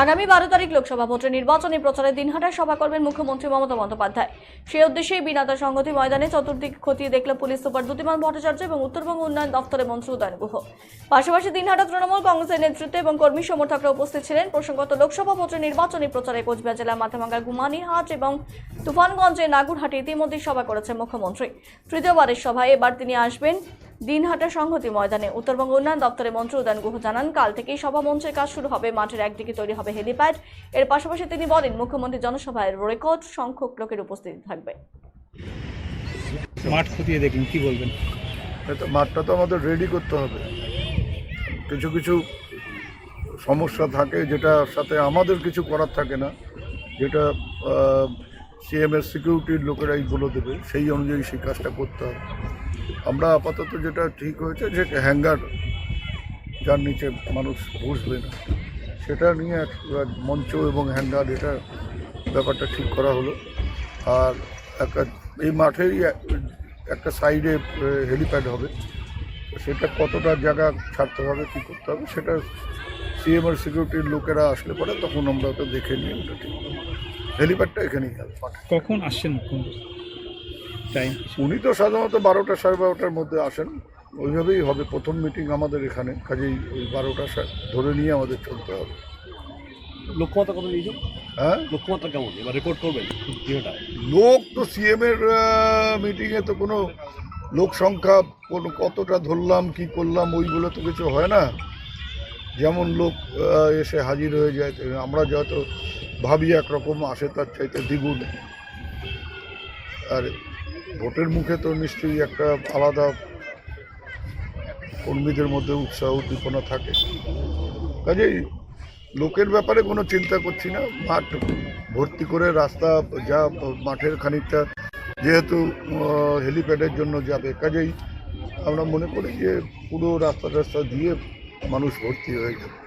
আগামী বারো তারিখ লোকসভা ভোটের নির্বাচনী প্রচারে দিনহাটায় সভা করবেন মুখ্যমন্ত্রী মমতা বন্দ্যোপাধ্যায়। সেই উদ্দেশ্যেই বিনাতা সংগতি ময়দানে চতুর্দিক খতিয়ে দেখল পুলিশ সুপার দ্যুতিমান ভট্টাচার্য এবং উত্তরবঙ্গ উন্নয়ন দপ্তরের মন্ত্রী উদয়ন গুহ। পাশাপাশি দিনহাটা তৃণমূল কংগ্রেসের নেতৃত্বে এবং কর্মী সমর্থকরা উপস্থিত ছিলেন। প্রসঙ্গত লোকসভা ভোটের নির্বাচনী প্রচারে কোচবিহার জেলার মাথাভাঙ্গার গুমানীহাট এবং তুফানগঞ্জের নাগুরহাটে ইতিমধ্যেই সভা করেছেন মুখ্যমন্ত্রী। তৃতীয়বারের সভায় এবার তিনি আসবেন দিনহাটা সংহতি ময়দানে উত্তরবঙ্গ উন্নয়ন দপ্তরের মন্ত্রী উদয়ন গুহ জানান কাল থেকেই সভা মঞ্চের কাজ শুরু হবে। মাঠের একদিকে তৈরি হবে হেলিপ্যাড। এর পাশাপাশি তিনি বলেন মুখ্যমন্ত্রী জনসভায় রেকর্ড সংখ্যক লোকের উপস্থিতি থাকবে। মাঠ খতিয়ে দেখলেন কি বলবেন? মাঠটা তো আমাদের রেডি করতে হবে। কিছু কিছু সমস্যা থাকে যেটার সাথে আমাদের কিছু করার থাকে না যেটা সিএমএস সিকিউরিটির লোকেরাই বলে দেবে। সেই অনুযায়ী সেই কাজটা করতে হবে। আমরা আপাতত যেটা ঠিক হয়েছে যে হ্যাঙ্গার যার নিচে মানুষ বসবে না, সেটা নিয়ে একটা মঞ্চ এবং হ্যাঙ্গার এটা ব্যাপারটা ঠিক করা হলো। আর একটা এই মাঠেই একটা সাইডে হেলিপ্যাড হবে। সেটা কতটা জায়গা ছাড়তে হবে, কী করতে হবে, সেটা সিএমআর সিকিউরিটির লোকেরা আসলে পরে তখন আমরা ওটা দেখে নিই ওটা ঠিক হেলিপ্যাডটা এখানেই হবে। কখন আসছেন মুখ্যমন্ত্রী? টাইম উনি তো সাধারণত বারোটা সাড়ে বারোটার মধ্যে আসেন। ওইভাবেই হবে প্রথম মিটিং আমাদের এখানে। কাজেই ওই বারোটা ধরে নিয়ে আমাদের চলতে হবে। লক্ষ্যমাত্রা কত নিয়েছো হ্যাঁ? লক্ষ্যমাত্রা কেমন? এবার রেকর্ড করবেন লোক তো সিএম এর মিটিংয়ে তো কোনো লোক সংখ্যা কোনো কতটা ধরলাম কি করলাম ওইগুলো তো কিছু হয় না। যেমন লোক এসে হাজির হয়ে যায় আমরা যত ভাবি একরকম আসে তার চাইতে দ্বিগুণ। আর ভোটের মুখে তো নিশ্চয়ই একটা আলাদা কর্মীদের মধ্যে উৎসাহ, উদ্দীপনা থাকে। কাজেই লোকের ব্যাপারে কোনো চিন্তা করছি না। মাঠ ভর্তি করে রাস্তা যা মাঠের খানিকটা যেহেতু হেলিপ্যাডের জন্য যাবে। কাজেই আমরা মনে করি যে পুরো রাস্তা রাস্তা দিয়ে মানুষ ভর্তি হয়ে যাবে।